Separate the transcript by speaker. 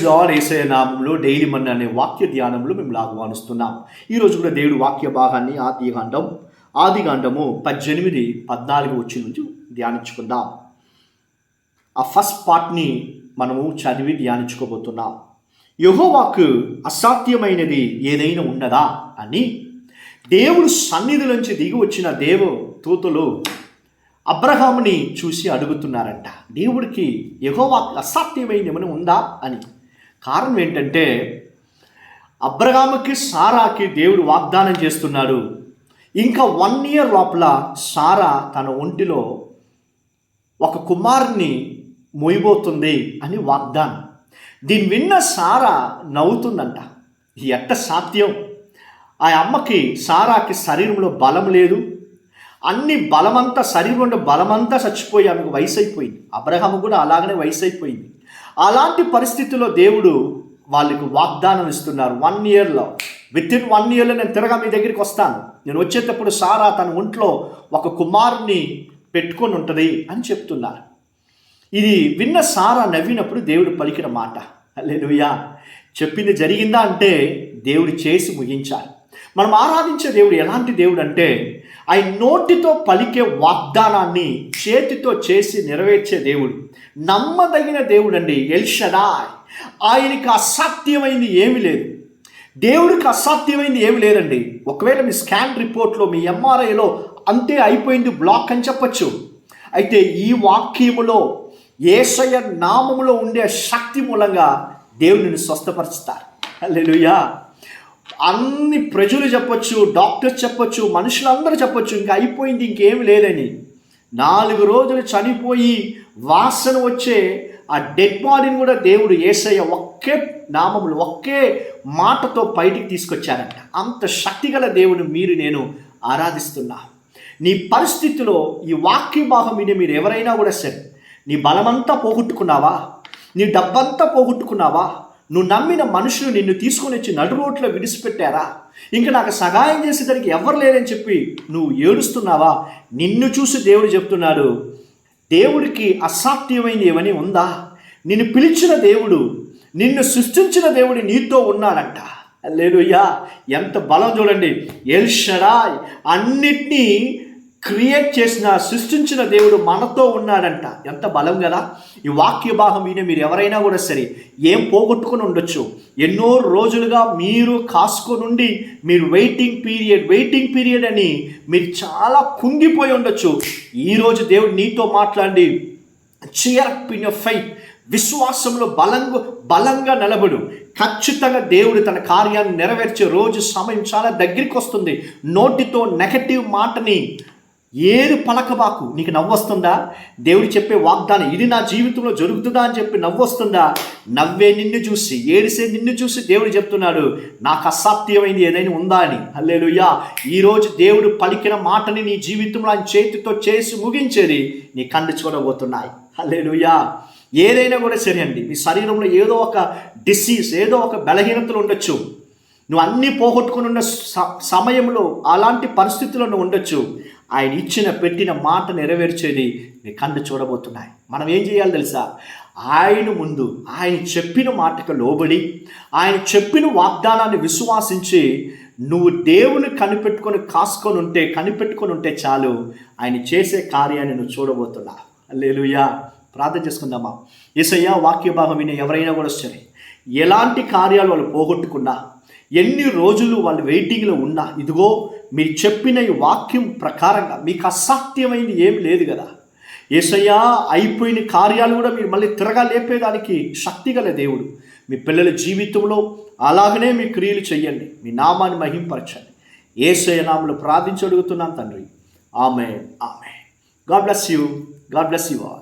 Speaker 1: Praise lord ఏసయ నామంలో daily Mann అనే వాక్య ధ్యానంలో మేము ఆహ్వానిస్తున్నాం ఈరోజు కూడా దేవుడు వాక్య భాగాన్ని ఆదిగాండం ఆదికాండము పద్దెనిమిది పద్నాలుగు వచ్చి నుంచి ధ్యానించుకుందాం. ఆ ఫస్ట్ పార్ట్ని మనము చదివి ధ్యానించుకోబోతున్నాం. యహోవాకు అసాధ్యమైనది ఏదైనా ఉన్నదా అని. దేవుడు సన్నిధిలోంచి దిగి వచ్చిన దేవ తూతులు అబ్రహాముని చూసి అడుగుతున్నారంట దేవుడికి యహోవాకు అసాధ్యమైనది ఏమైనా ఉందా? అని. కారణం ఏంటంటే అబ్రహాముకి సారాకి దేవుడు వాగ్దానం చేస్తున్నాడు. ఇంకా వన్ ఇయర్ లోపల సారా తన ఒంటిలో ఒక కుమారుని మోయబోతుంది అని వాగ్దానం. దీన్ని విన్న సారా నవ్వుతుందంట. ఎట్ట సాధ్యం. ఆ అమ్మకి సారాకి శరీరంలో బలం లేదు. అన్ని బలమంతా శరీరంలో బలమంతా చచ్చిపోయి ఆమెకు వయసు అయిపోయింది అబ్రహాము కూడా అలాగనే వయసు అయిపోయింది అలాంటి పరిస్థితుల్లో దేవుడు వాళ్ళకి వాగ్దానం ఇస్తున్నారు. వన్ ఇయర్లో విత్ ఇన్ వన్ ఇయర్లో నేను తిరగా మీ దగ్గరికి వస్తాను. నేను వచ్చేటప్పుడు సారా తన ఒంట్లో ఒక కుమారుని పెట్టుకొని ఉంటుంది అని చెప్తున్నారు. ఇది విన్న సారా నవ్వినప్పుడు దేవుడు పలికిన మాట. లేదుయా చెప్పింది జరిగిందా అంటే దేవుడు చేసి ముగించాలి. మనం ఆరాధించే దేవుడు ఎలాంటి దేవుడు అంటే ఆయన నోటితో పలికే వాగ్దానాన్ని చేతితో చేసి నెరవేర్చే దేవుడు. నమ్మదగిన దేవుడు అండి ఎల్షడాయ్. ఆయనకి అసాధ్యమైంది ఏమీ లేదు. దేవుడికి అసాధ్యమైంది ఏమి లేదండి. ఒకవేళ మీ స్కాన్ రిపోర్ట్లో మీ ఎంఆర్ఐలో అంతే అయిపోయింది బ్లాక్ అని చెప్పచ్చు. అయితే ఈ వాక్యములో ఏసయ నామములో ఉండే శక్తి మూలంగా దేవుడిని స్వస్థపరుస్తారు లేలుయా అన్ని ప్రజలు చెప్పొచ్చు డాక్టర్స్ చెప్పొచ్చు మనుషులందరూ చెప్పొచ్చు ఇంకా అయిపోయింది ఇంకేమి లేదని. నాలుగు రోజులు చనిపోయి వాసన వచ్చే ఆ డెడ్ బాడీని కూడా దేవుడు ఏసయ్య ఒకే నామములు ఒకే మాటతో బయటికి తీసుకొచ్చారంట. అంత శక్తిగల దేవుని మీరు నేను ఆరాధిస్తున్నా. నీ పరిస్థితిలో ఈ వాక్య భాగం మీద మీరు ఎవరైనా కూడా సరే నీ బలమంతా పోగొట్టుకున్నావా? నీ డబ్బంతా పోగొట్టుకున్నావా? నువ్వు నమ్మిన మనుషులు నిన్ను తీసుకొని వచ్చి నడు రోడ్లో విడిచిపెట్టారా? ఇంకా నాకు సహాయం చేసేదానికి ఎవరు లేరని చెప్పి నువ్వు ఏడుస్తున్నావా? నిన్ను చూసి దేవుడు చెప్తున్నాడు దేవుడికి అసాధ్యమైనది ఏమని ఉందా? నిన్ను పిలిచిన దేవుడు నిన్ను సృష్టించిన దేవుడు నీతో ఉన్నాడంట. లేదుయ్యా ఎంత బలం చూడండి. ఎల్షడాయ్ అన్నిటినీ క్రియేట్ చేసిన సృష్టించిన దేవుడు మనతో ఉన్నాడంట. ఎంత బలం కదా? ఈ వాక్య భాగం వినే మీరు ఎవరైనా కూడా సరే ఏం పోగొట్టుకుని ఉండొచ్చు. ఎన్నో రోజులుగా మీరు కాసుకొనుండి మీరు వెయిటింగ్ పీరియడ్ వెయిటింగ్ పీరియడ్ అని మీరు చాలా కుంగిపోయి ఉండొచ్చు. ఈరోజు దేవుడు నీతో మాట్లాడి చియర్ ఇన్ యర్ ఫైట్ విశ్వాసంలో బలంగా బలంగా నిలబడు. ఖచ్చితంగా దేవుడు తన కార్యాన్ని నెరవేర్చే రోజు సమయం చాలా దగ్గరికి వస్తుంది. నోటితో నెగటివ్ మాటని ఏది పలకబాకు? నీకు నవ్వొస్తుందా? దేవుడు చెప్పే వాగ్దానం ఇది నా జీవితంలో జరుగుతుందా అని చెప్పి నవ్వొస్తుందా? నవ్వే నిన్ను చూసి ఏడిసే నిన్ను చూసి దేవుడు చెప్తున్నాడు నాకు అసాధ్యమైంది ఏదైనా ఉందా అని. అల్లేలుయ్యా ఈరోజు దేవుడు పలికిన మాటని నీ జీవితంలో ఆయన చేతితో చేసి ముగించేది నీ కళ్ళు చూడబోతున్నాయి. అల్లేలుయ్యా ఏదైనా కూడా సరే అండి మీ శరీరంలో ఏదో ఒక డిసీజ్ ఏదో ఒక బలహీనతలు ఉండొచ్చు. నువ్వు అన్నీ పోగొట్టుకుని ఉన్న సమయంలో అలాంటి పరిస్థితుల్లో ఉండొచ్చు. ఆయన ఇచ్చిన పెట్టిన మాట నెరవేర్చేది నీ కళ్ళు చూడబోతున్నాయి. మనం ఏం చేయాలి తెలుసా? ఆయన ముందు ఆయన చెప్పిన మాటకు లోబడి ఆయన చెప్పిన వాగ్దానాన్ని విశ్వాసించి నువ్వు దేవుని కనిపెట్టుకొని కాసుకొని ఉంటే కనిపెట్టుకొని ఉంటే చాలు ఆయన చేసే కార్యాన్ని నువ్వు చూడబోతున్నా. లేలుయా ప్రార్థన చేసుకుందామా? ఏసయ్యా వాక్య భాగం విని ఎవరైనా కూడా సరే ఎలాంటి కార్యాలు వాళ్ళు పోగొట్టుకున్నా ఎన్ని రోజులు వాళ్ళు వెయిటింగ్లో ఉన్నా ఇదిగో మీరు చెప్పిన ఈ వాక్యం ప్రకారంగా మీకు అసాధ్యమైంది ఏమి లేదు కదా. ఏసయ్యా అయిపోయిన కార్యాలు కూడా మీరు మళ్ళీ తిరగా లేపేదానికి శక్తి గల దేవుడు. మీ పిల్లల జీవితంలో అలాగనే మీ క్రియలు చేయండి. మీ నామాన్ని మహింపరచండి. ఏసయ్య నామలు ప్రార్థించి అడుగుతున్నాను తండ్రి. ఆమె ఆమె God bless you. God bless you all.